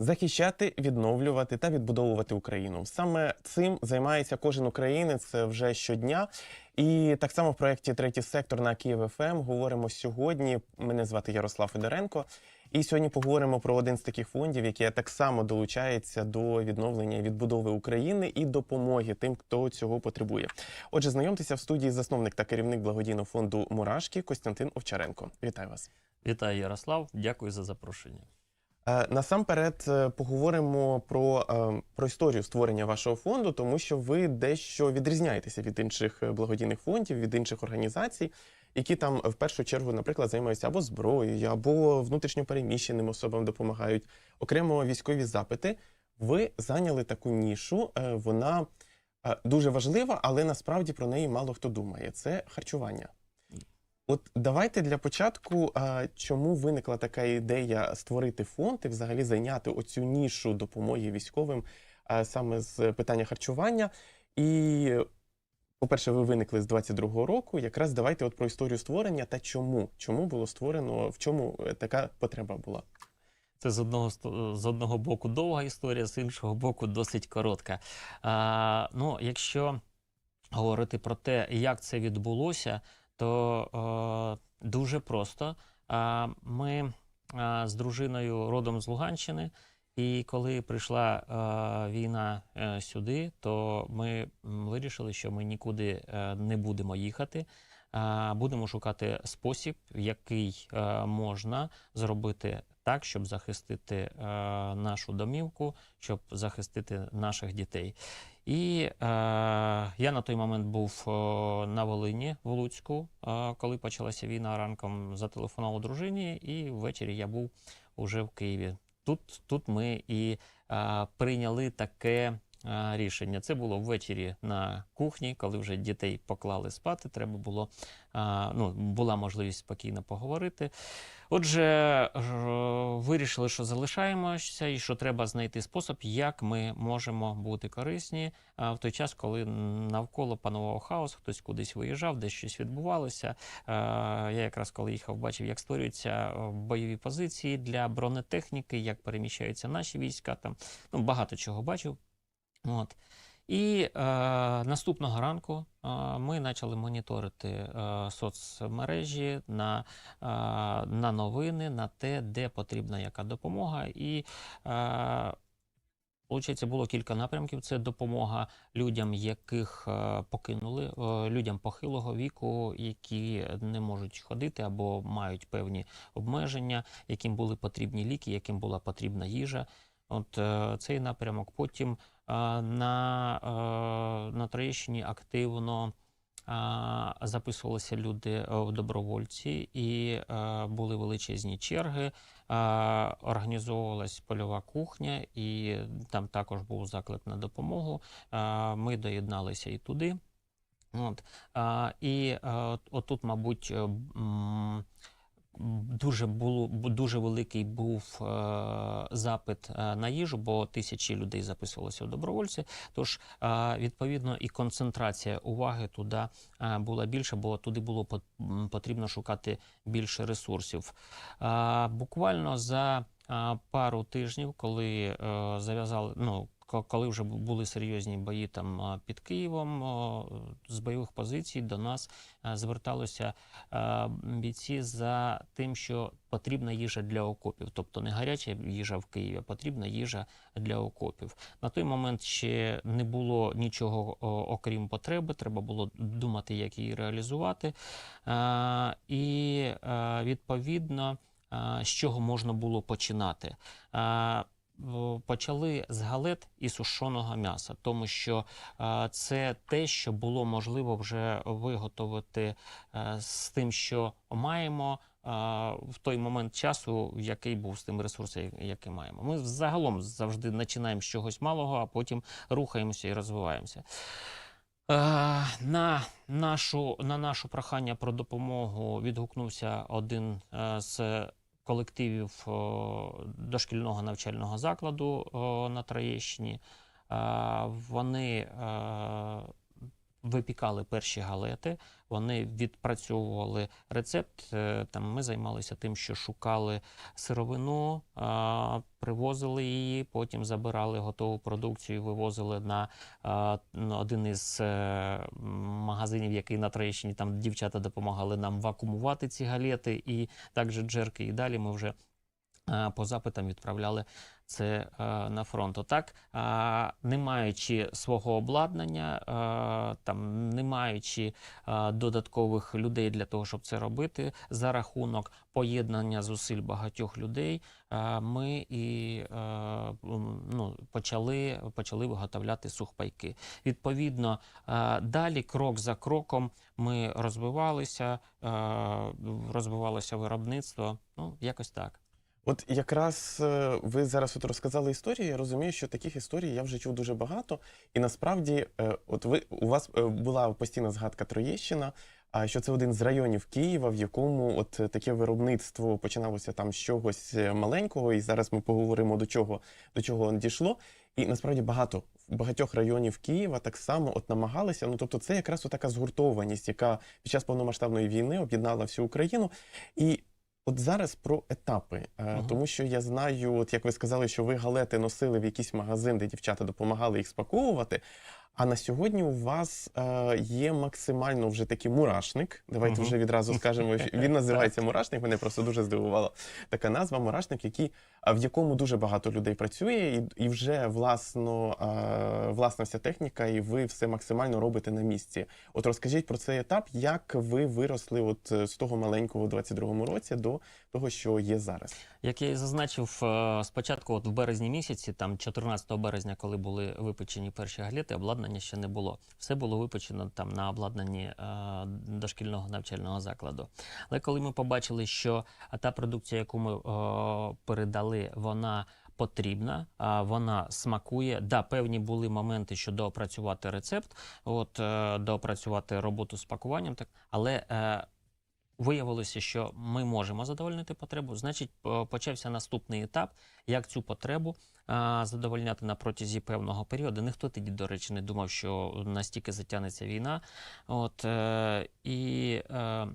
захищати, відновлювати та відбудовувати Україну. Саме цим займається кожен українець вже щодня. І так само в проєкті Третій сектор на Київ ФМ говоримо сьогодні. Мене звати Ярослав Федоренко. І сьогодні поговоримо про один з таких фондів, який так само долучається до відновлення відбудови України і допомоги тим, хто цього потребує. Отже, знайомтеся в студії засновник та керівник благодійного фонду Мурашки Костянтин Овчаренко. Вітаю вас. Вітаю, Ярослав. Дякую за запрошення. Е, Насамперед е, поговоримо про, е, про історію створення вашого фонду, тому що ви дещо відрізняєтеся від інших благодійних фондів, від інших організацій, які там в першу чергу, наприклад, займаються або зброєю, або внутрішньо переміщеним особам допомагають, окремо військові запити. Ви зайняли таку нішу. Вона дуже важлива, але насправді про неї мало хто думає. Це харчування. От давайте для початку, чому виникла така ідея створити фонд і взагалі зайняти оцю нішу допомоги військовим а, саме з питання харчування. І, по-перше, ви виникли з 22-го року. Якраз давайте от про історію створення та чому. Чому було створено, в чому е, така потреба була? Це з одного з одного боку довга історія, з іншого боку, досить коротка. А, ну, якщо говорити про те, як це відбулося, то е, дуже просто. А, ми а, з дружиною родом з Луганщини. І коли прийшла е, війна е, сюди, то ми вирішили, що ми нікуди е, не будемо їхати. А будемо шукати спосіб, який е, можна зробити так, щоб захистити е, нашу домівку, щоб захистити наших дітей. І е, я на той момент був е, на Волині в Луцьку, е, коли почалася війна ранком, зателефонував дружині, і ввечері я був уже в Києві. Тут, тут ми і е, прийняли таке е, рішення. Це було ввечері на кухні, коли вже дітей поклали спати. Треба було а, ну, була можливість спокійно поговорити. Отже, вирішили, що залишаємося, і що треба знайти спосіб, як ми можемо бути корисні в той час, коли навколо панував хаос, хтось кудись виїжджав, десь щось відбувалося. Я якраз коли їхав, бачив, як створюються бойові позиції для бронетехніки, як переміщаються наші війська. Там ну, багато чого бачив. От. І е, наступного ранку е, ми почали моніторити е, соцмережі на, е, на новини, на те, де потрібна яка допомога. І е, Получається, було кілька напрямків. Це допомога людям, яких е, покинули, е, людям похилого віку, які не можуть ходити або мають певні обмеження, яким були потрібні ліки, яким була потрібна їжа. От е, цей напрямок. Потім на, е, на Троєщині активно е, записувалися люди е, в добровольці, і е, були величезні черги. Е, організовувалась польова кухня, і там також був заклик на допомогу. Е, ми доєдналися і туди. От, і е, от, отут, мабуть, е, дуже було дуже великий був е, запит е, на їжу, бо тисячі людей записувалися в добровольці. Тож, е, відповідно, і концентрація уваги туди е, була більша, бо туди було пот- потрібно шукати більше ресурсів. Е, буквально за е, пару тижнів, коли е, зав'язали, ну коли вже були серйозні бої там під Києвом, з бойових позицій до нас е, зверталися е, бійці за тим, що потрібна їжа для окопів, тобто не гаряча їжа в Києві, а потрібна їжа для окопів. На той момент ще не було нічого окрім потреби, треба було думати, як її реалізувати. Е, І відповідно, з чого можна було починати. Почали з галет і сушеного м'яса, тому що е, це те, що було можливо вже виготовити е, з тим, що маємо е, в той момент часу, який був з тим ресурсом, який маємо. Ми загалом завжди починаємо з чогось малого, а потім рухаємося і розвиваємося. На нашу, на нашу прохання про допомогу відгукнувся один з колективів дошкільного навчального закладу на Троєщині. Е, Вони е, випікали перші галети, вони відпрацьовували рецепт. е, Там ми займалися тим, що шукали сировину, привозили її, потім забирали готову продукцію, вивозили на один із е, магазинів, який на Троєщині, там дівчата допомагали нам вакуумувати ці галети і також джерки. І далі ми вже по запитам відправляли це е, на фронт. Отак, не маючи свого обладнання, е, там не маючи е, додаткових людей для того, щоб це робити, за рахунок поєднання зусиль багатьох людей, е, ми і е, ну, почали, почали виготовляти сухпайки. Відповідно, е, далі крок за кроком ми розвивалися, е, розвивалося виробництво. Ну, якось так. От якраз е, ви зараз от розказали історію. Я розумію, що таких історій я вже чув дуже багато. І насправді, е, от ви у вас е, була постійна згадка Троєщина. А що це один з районів Києва, в якому от таке виробництво починалося там з чогось маленького, і зараз ми поговоримо до чого до чого воно дійшло. І насправді багато багатьох районів Києва так само от намагалися. Ну тобто, це якраз така згуртованість, яка під час повномасштабної війни об'єднала всю Україну. І От зараз про етапи, е, Мгм. тому що я знаю, от як ви сказали, що ви галети носили в якийсь магазин, де дівчата допомагали їх спаковувати. А на сьогодні у вас е, є максимально вже такий мурашник. Давайте Мгм. вже відразу скажемо, він називається мурашник. Мене просто дуже здивувала така назва. Мурашник, який в якому дуже багато людей працює, і, і вже власно е, власна вся техніка, і ви все максимально робите на місці. От розкажіть про цей етап, як ви виросли от е, з того маленького у 22-му році до того, що є зараз. Як я і зазначив е, спочатку, от в березні місяці, там 14 березня, коли були випечені перші галети, обладнання ще не було. Все було випечено там на обладнанні е, дошкільного навчального закладу. Але коли ми побачили, що та продукція, яку ми е, передали, вона потрібна, вона смакує. Да, певні були моменти, що доопрацювати рецепт, от е, доопрацювати роботу з пакуванням, так але. Е, Виявилося, що ми можемо задовольнити потребу. Значить, почався наступний етап, як цю потребу а, задовольняти на протязі певного періоду. Ніхто тоді, до речі, не думав, що настільки затягнеться війна. От, е, і е,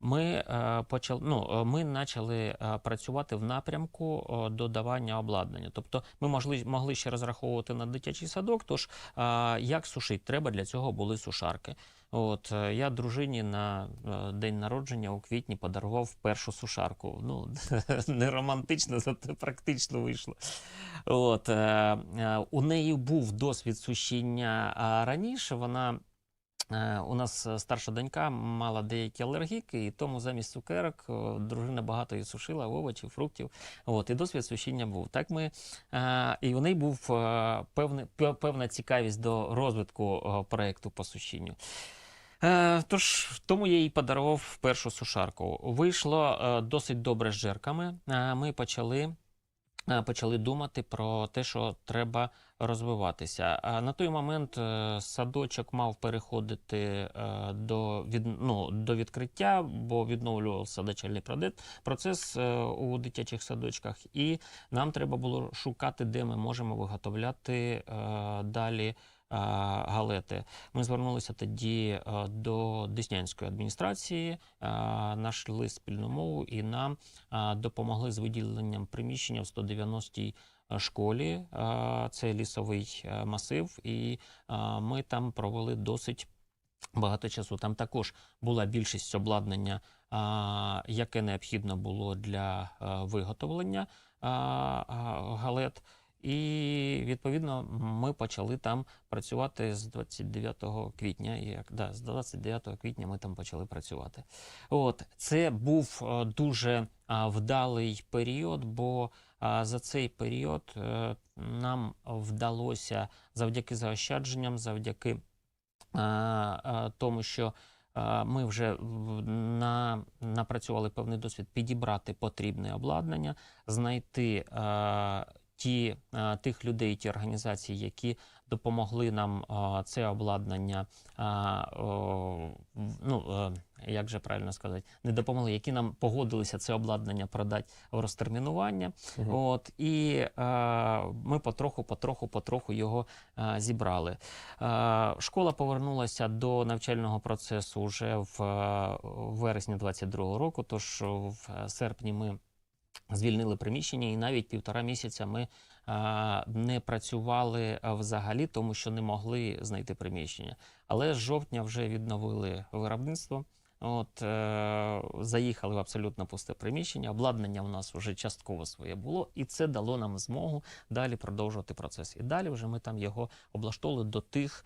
ми, е, почали, ну, е, ми почали е, працювати в напрямку е, додавання обладнання. Тобто ми могли, могли ще розраховувати на дитячий садок, тож е, як сушити? Треба для цього були сушарки. От е, я дружині на е, день народження у квітні подарував першу сушарку. Ну не романтично, зате практично вийшло. От е, у неї був досвід сушіння раніше. Вона у нас старша донька мала деякі алергіки, і тому замість цукерок дружина багато її сушила овочів, фруктів. От і досвід сушіння був. Так ми і у неї був певне, певна цікавість до розвитку проекту по сушінню. Е, тож тому я їй подарував першу сушарку. Вийшло е, досить добре з жерками. Е, ми почали, е, почали думати про те, що треба розвиватися. А на той момент е, садочок мав переходити е, до, від, ну, до відкриття, бо відновлювався продет- процес е, у дитячих садочках, і нам треба було шукати, де ми можемо виготовляти е, далі. Е, Галети. Ми звернулися тоді е, до Деснянської адміністрації, е, знайшли спільну мову і нам е, допомогли з виділенням приміщення в 190-й школі. Е, Це лісовий е, масив, і е, ми там провели досить багато часу. Там також була більшість обладнання, яке необхідно було для е, виготовлення галет. І відповідно ми почали там працювати з 29 квітня. Як да, з 29 квітня ми там почали працювати. От це був е, дуже вдалий період, бо за цей період е, нам вдалося завдяки заощадженням, завдяки тому, що ми вже на, напрацювали певний досвід підібрати потрібне обладнання, знайти ті, тих людей, ті організації, які допомогли нам це обладнання в- ну, е, як же правильно сказати, не допомогли, які нам погодилися це обладнання продати в розтермінування. Мгм. От, і е, ми потроху, потроху, потроху його е, зібрали. Е, школа повернулася до навчального процесу вже в е, вересні 22-го року, тож в серпні ми звільнили приміщення, і навіть півтора місяця ми не працювали взагалі, тому що не могли знайти приміщення. Але з жовтня вже відновили виробництво. От е, заїхали в абсолютно пусте приміщення. Обладнання у нас вже частково своє було, і це дало нам змогу далі продовжувати процес. І далі вже ми там його облаштовували до тих,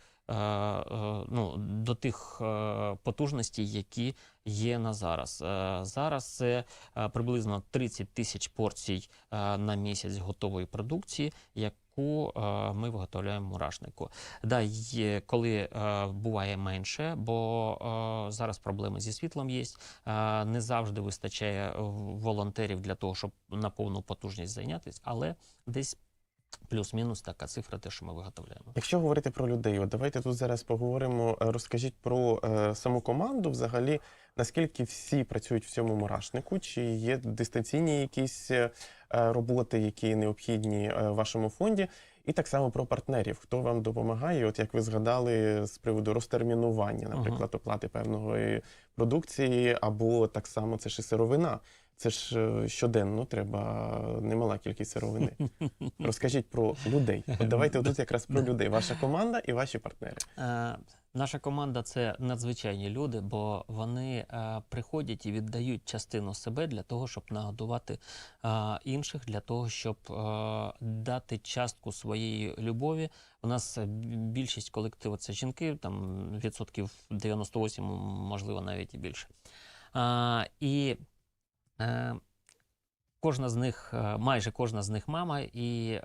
ну, до тих е, потужностей, які є на зараз. Е, зараз це е, приблизно 30 тисяч порцій е, на місяць готової продукції, яку е, ми виготовляємо мурашнику. Да, є, коли е, буває менше, бо е, зараз проблеми зі світлом є. Е, не завжди вистачає е, волонтерів для того, щоб на повну потужність зайнятися, але десь плюс-мінус така цифра, те, що ми виготовляємо. Якщо говорити про людей, от давайте тут зараз поговоримо. е, Розкажіть про е, саму команду, взагалі, наскільки всі працюють в цьому мурашнику, чи є дистанційні якісь е, роботи, які необхідні е, вашому фонді, і так само про партнерів, хто вам допомагає, от як ви згадали з приводу розтермінування, наприклад, оплати певної продукції, або так само це ж і сировина. Це ж е, щоденно треба немала кількість сировини. Розкажіть про людей. От давайте тут якраз про людей. Ваша команда і ваші партнери. Е, наша команда це надзвичайні люди, бо вони е, приходять і віддають частину себе для того, щоб нагодувати е, інших, для того, щоб е, дати частку своєї любові. У нас е, більшість колективу це жінки, там відсотків 98, можливо, навіть і більше. А, і е, кожна з них, е, майже кожна з них мама, і е,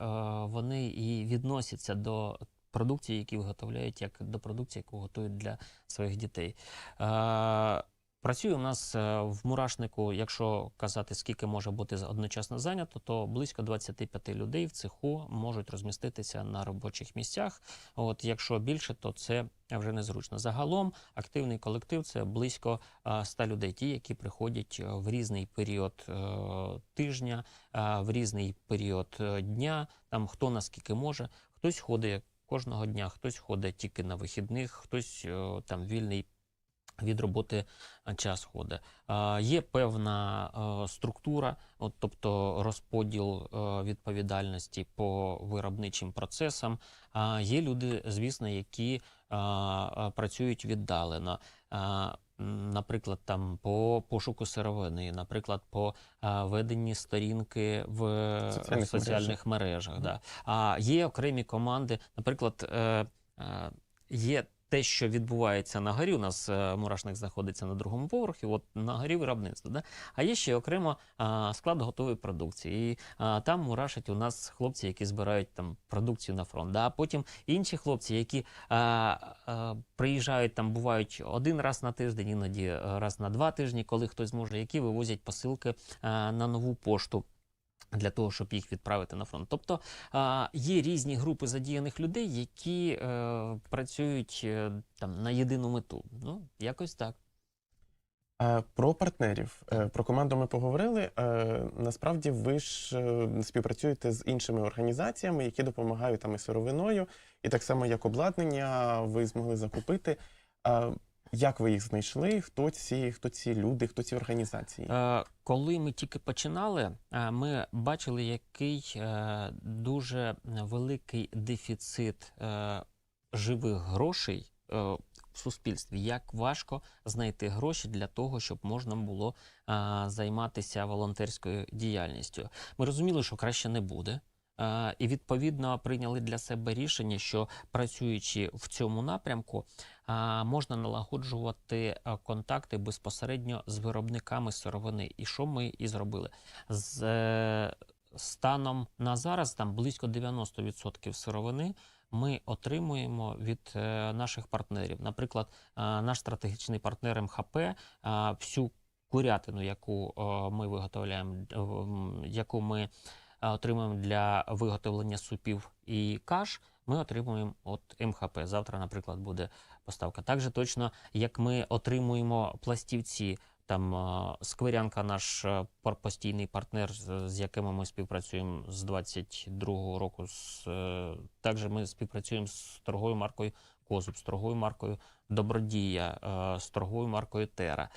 вони і відносяться до продукції, які виготовляють, як до продукції, яку готують для своїх дітей. Е, Працює у нас е, в мурашнику, якщо казати, скільки може бути одночасно зайнято, то близько 25 людей в цеху можуть розміститися на робочих місцях. От якщо більше, то це вже незручно. Загалом активний колектив це близько е, 100 людей, ті, які приходять е, в різний період е, тижня, е, в різний період е, дня. Там хто наскільки може, хтось ходить кожного дня, хтось ходить тільки на вихідних, хтось е, там вільний від роботи е, час ходить. Є певна е, структура, от, тобто розподіл відповідальності по виробничим процесам. Є люди, звісно, які працюють віддалено. Наприклад, там по пошуку сировини, наприклад, по веденні сторінки в е, Соціальних соціальних мережах. Да. А є окремі команди, наприклад, е, е, є те, що відбувається на горі. У нас е, мурашник знаходиться на другому поверхі, от на горі виробництво. Да? А є ще окремо склад готової продукції. І там мурашать у нас хлопці, які збирають там продукцію на фронт. Да? А потім інші хлопці, які приїжджають там, бувають один раз на тиждень, іноді раз на два тижні, коли хтось зможе, які вивозять посилки на нову пошту. Для того, щоб їх відправити на фронт. Тобто є різні групи задіяних людей, які е, працюють е, там на єдину мету. Ну, якось так. Е, Про партнерів, про команду ми поговорили. Насправді ви ж співпрацюєте з іншими організаціями, які допомагають там і сировиною, і так само як обладнання ви змогли закупити. Як ви їх знайшли? Хто ці, хто ці люди, хто ці організації? Е, коли ми тільки починали, е, ми бачили, який е, дуже великий дефіцит живих грошей в суспільстві. Як важко знайти гроші для того, щоб можна було займатися волонтерською діяльністю. Ми розуміли, що краще не буде. Е, І відповідно прийняли для себе рішення, що працюючи в цьому напрямку, можна налагоджувати контакти безпосередньо з виробниками сировини. І що ми і зробили? З е, станом на зараз там близько 90% сировини. Ми отримуємо від е, наших партнерів. Наприклад, е, наш стратегічний партнер МХП е, всю курятину, яку е, ми виготовляємо, е, яку ми е, отримуємо для виготовлення супів і каш, ми отримуємо от МХП. Завтра, наприклад, буде поставка. Так же точно, як ми отримуємо пластівці. Там е, Скверянка, наш е, постійний партнер, з, якими ми співпрацюємо з 22-го року. Е, також ми співпрацюємо з торговою маркою Козуб, з торговою маркою Добродія, е, з торговою маркою Тера.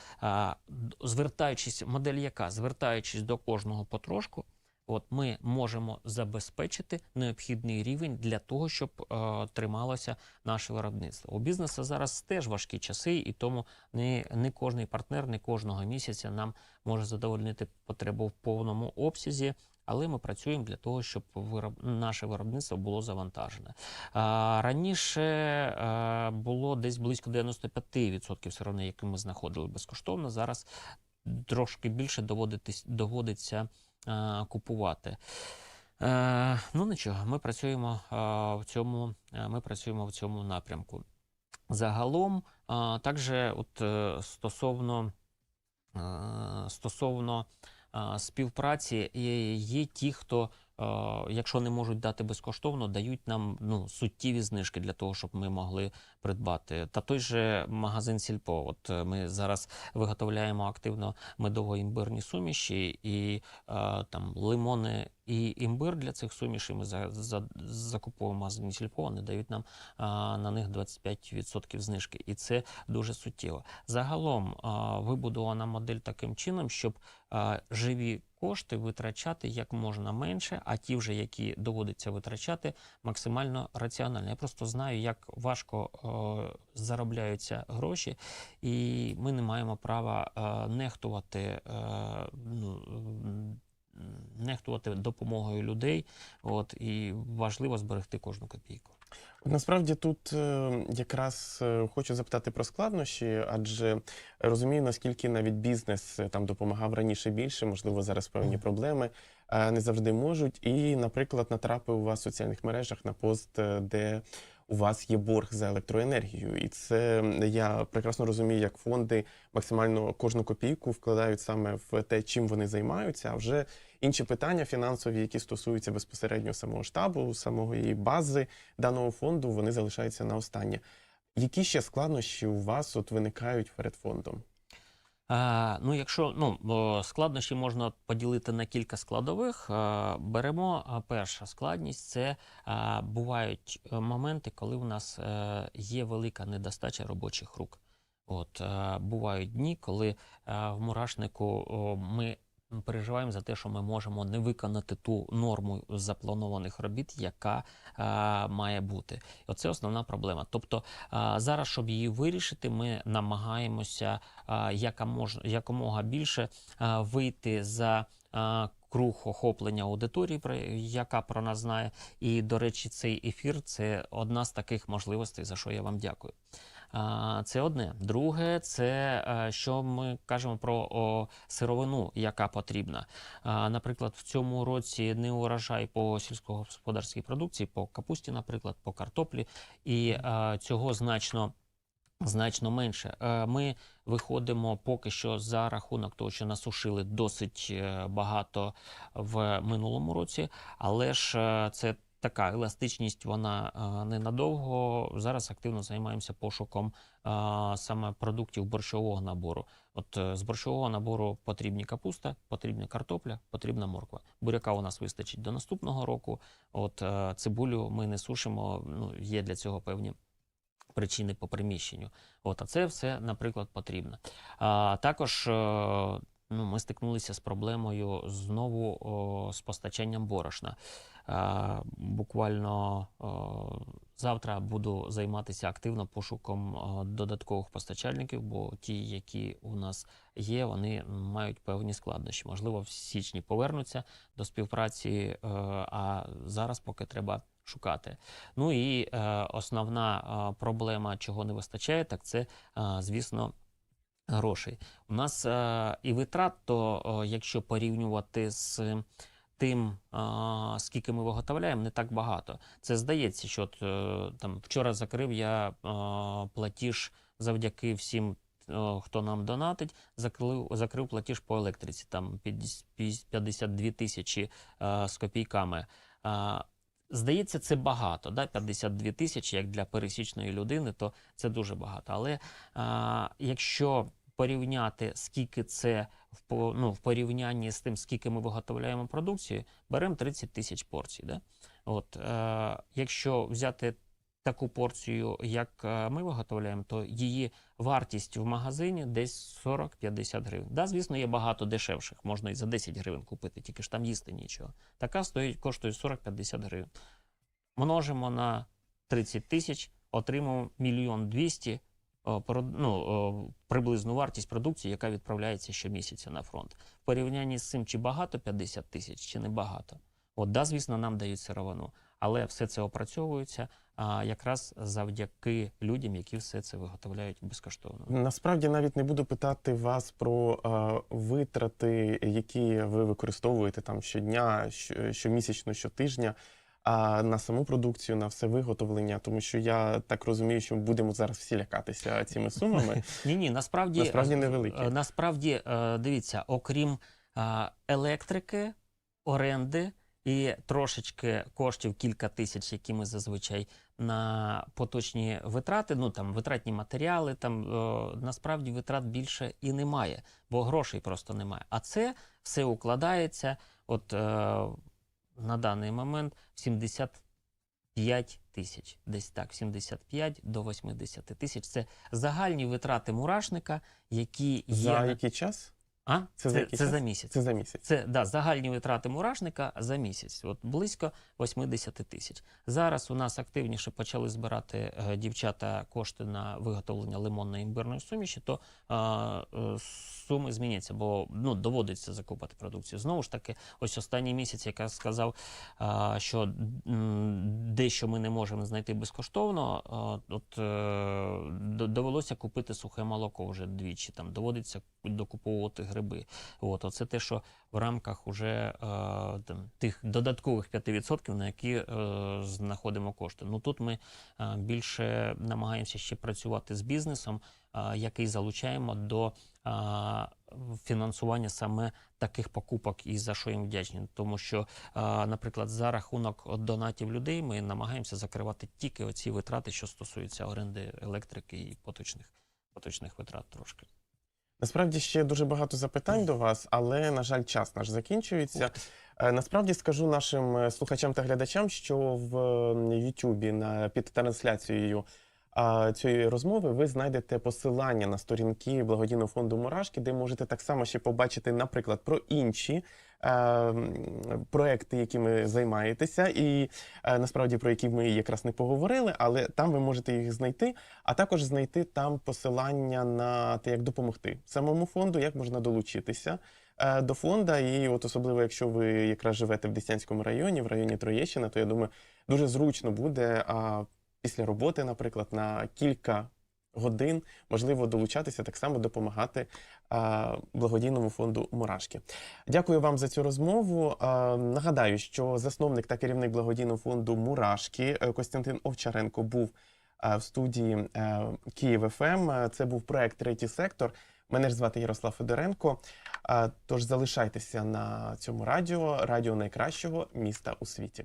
Звертаючись, модель яка? Звертаючись до кожного потрошку, от ми можемо забезпечити необхідний рівень для того, щоб е, трималося наше виробництво. У бізнесу зараз теж важкі часи, і тому не, не кожний партнер, не кожного місяця нам може задовольнити потребу в повному обсязі. Але ми працюємо для того, щоб вироб... наше виробництво було завантажене. А, раніше е, було десь близько 95% сировини, які ми знаходили безкоштовно. Зараз трошки більше доводитись, доводиться е, купувати. Е, ну нічого, ми працюємо е, в цьому. Ми працюємо в цьому напрямку. Загалом, також от стосовно, стосовно співпраці, є, є ті, хто, якщо не можуть дати безкоштовно, дають нам ну, суттєві знижки для того, щоб ми могли придбати. Та той же магазин Сільпо. От е, ми зараз виготовляємо активно медово-імбирні суміші і е, там лимони і імбир для цих сумішей. Ми за, за, закуповуємо магазині Сільпо, вони дають нам а, на них 25% знижки, і це дуже суттєво. Загалом а, вибудована модель таким чином, щоб а, живі кошти витрачати як можна менше, а ті вже, які доводиться витрачати, максимально раціонально. Я просто знаю, як важко е, заробляються гроші, і ми не маємо права е, нехтувати. Е, ну, Нехтувати допомогою людей, от і важливо зберегти кожну копійку. Насправді тут е, якраз е, хочу запитати про складнощі, адже розумію, наскільки навіть бізнес е, там допомагав раніше більше, можливо, зараз певні Мгм. проблеми е, не завжди можуть. І, наприклад, натрапив у вас в соціальних мережах на пост, е, де у вас є борг за електроенергію. І це я прекрасно розумію, як фонди максимально кожну копійку вкладають саме в те, чим вони займаються. А вже інші питання фінансові, які стосуються безпосередньо самого штабу, самої бази даного фонду, вони залишаються на останнє. Які ще складнощі у вас от виникають перед фондом? Ну, якщо ну, складнощі можна поділити на кілька складових, беремо перша складність це бувають е, моменти, коли у нас е, є велика недостача робочих рук. От, е, бувають дні, коли в мурашнику ми переживаємо за те, що ми можемо не виконати ту норму запланованих робіт, яка е, має бути. Оце основна проблема. Тобто е, зараз, щоб її вирішити, ми намагаємося а, яка мож, якомога більше а, вийти за а, круг охоплення аудиторії, про яка про нас знає. І, до речі, цей ефір це одна з таких можливостей, за що я вам дякую. Це одне. Друге, це е, що ми кажемо про сировину, яка потрібна. Наприклад, в цьому році не урожай по сільськогосподарській продукції, по капусті, наприклад, по картоплі, і е, цього значно. Значно менше. Е, Ми виходимо поки що за рахунок того, що насушили досить багато в минулому році, але ж це така еластичність, вона е, ненадовго. Зараз активно займаємося пошуком е, саме продуктів борщового набору. От е, з борщового набору потрібні капуста, потрібна картопля, потрібна морква. Буряка у нас вистачить до наступного року. От цибулю ми не сушимо. Ну є для цього певні причини по приміщенню. От, а це все, наприклад, потрібно. А, також ну, ми стикнулися з проблемою знову о, з постачанням борошна. А, буквально завтра буду займатися активно пошуком додаткових постачальників, бо ті, які у нас є, вони мають певні складнощі. Можливо, в січні повернуться до співпраці, е, а зараз поки треба шукати. Ну і е, основна е, проблема, чого не вистачає, так це, е, звісно, грошей. У нас е, і витрат, то е, якщо порівнювати з тим, е, скільки ми виготовляємо, не так багато. Це здається, що е, там вчора закрив я е, платіж завдяки всім. е, Хто нам донатить, закрив, закрив платіж по електриці, там 50 52 тисячі е, з копійками. Здається, це багато. Да? 52 тисячі, як для пересічної людини, то це дуже багато. Але а, якщо порівняти, скільки це в, ну, в порівнянні з тим, скільки ми виготовляємо продукції, беремо 30 тисяч порцій. Да? От, е, якщо взяти таку порцію, як е, ми виготовляємо, то її вартість в магазині десь 40-50 гривень. Да, звісно, є багато дешевших, можна і за 10 гривень купити, тільки ж там їсти нічого. Така стоїть, коштує 40-50 гривень. Множимо на 30 тисяч, отримуємо мільйон двісті о, про- ну, приблизну вартість продукції, яка відправляється щомісяця на фронт. В порівнянні з цим, чи багато 50 тисяч, чи не багато. От, да, звісно, нам дають сировину, але все це опрацьовується а, якраз завдяки людям, які все це виготовляють безкоштовно. Насправді навіть не буду питати вас про е, витрати, які ви використовуєте там щодня, щомісячно, щотижня. А на саму продукцію, на все виготовлення, тому що я так розумію, що ми будемо зараз всі лякатися цими сумами. Ні, ні, насправді, Насправді е, невеликі. е, Насправді, е, дивіться, окрім електрики, оренди і трошечки коштів кілька тисяч, які ми зазвичай на поточні витрати, ну там витратні матеріали, там насправді витрат більше і немає, бо грошей просто немає. А це все укладається. От е, на даний момент в 75 тисяч, десь так, 75 до 80 тисяч. Це загальні витрати мурашника, які є. За який час? А? це Це, за це, за місяць. Це за місяць. Це да, загальні витрати мурашника за місяць, от близько 80 тисяч. Зараз у нас активніше почали збирати е, дівчата кошти на виготовлення лимонної імбирної суміші, то е, е, суми зміняться, бо ну, доводиться закупати продукцію. Знову ж таки, ось останній місяць, як я сказав, е, що дещо ми не можемо знайти безкоштовно, е, от е, довелося купити сухе молоко вже двічі. Там доводиться докуповувати гриби. От, оце те, що в рамках уже е, тих додаткових 5%, на які е, знаходимо кошти. Ну тут ми е, більше намагаємося ще працювати з бізнесом, е, який залучаємо до е, фінансування саме таких покупок, і за що їм вдячні. Тому що, е, наприклад, за рахунок донатів людей ми намагаємося закривати тільки оці витрати, що стосуються оренди електрики і поточних, поточних витрат трошки. Насправді ще дуже багато запитань до вас, але на жаль, час наш закінчується. Е, Насправді скажу нашим е, слухачам та глядачам, що в Ютубі на під трансляцією цієї розмови ви знайдете посилання на сторінки благодійного фонду Мурашки, де можете так само ще побачити, наприклад, про інші е, проекти, якими займаєтеся, і е, насправді про які ми якраз не поговорили, але там ви можете їх знайти, а також знайти там посилання на те, як допомогти самому фонду, як можна долучитися е, до фонда. І от особливо, якщо ви якраз живете в Деснянському районі, в районі Троєщина, то я думаю, дуже зручно буде а, після роботи, наприклад, на кілька годин можливо долучатися, так само допомагати благодійному фонду Мурашки. Дякую вам за цю розмову. Нагадаю, що засновник та керівник благодійного фонду Мурашки е, Костянтин Овчаренко був в студії е, Київ ФМ. Е, Це був проект Третій сектор. Мене ж звати Ярослав Федоренко. Тож залишайтеся на цьому радіо, радіо найкращого міста у світі.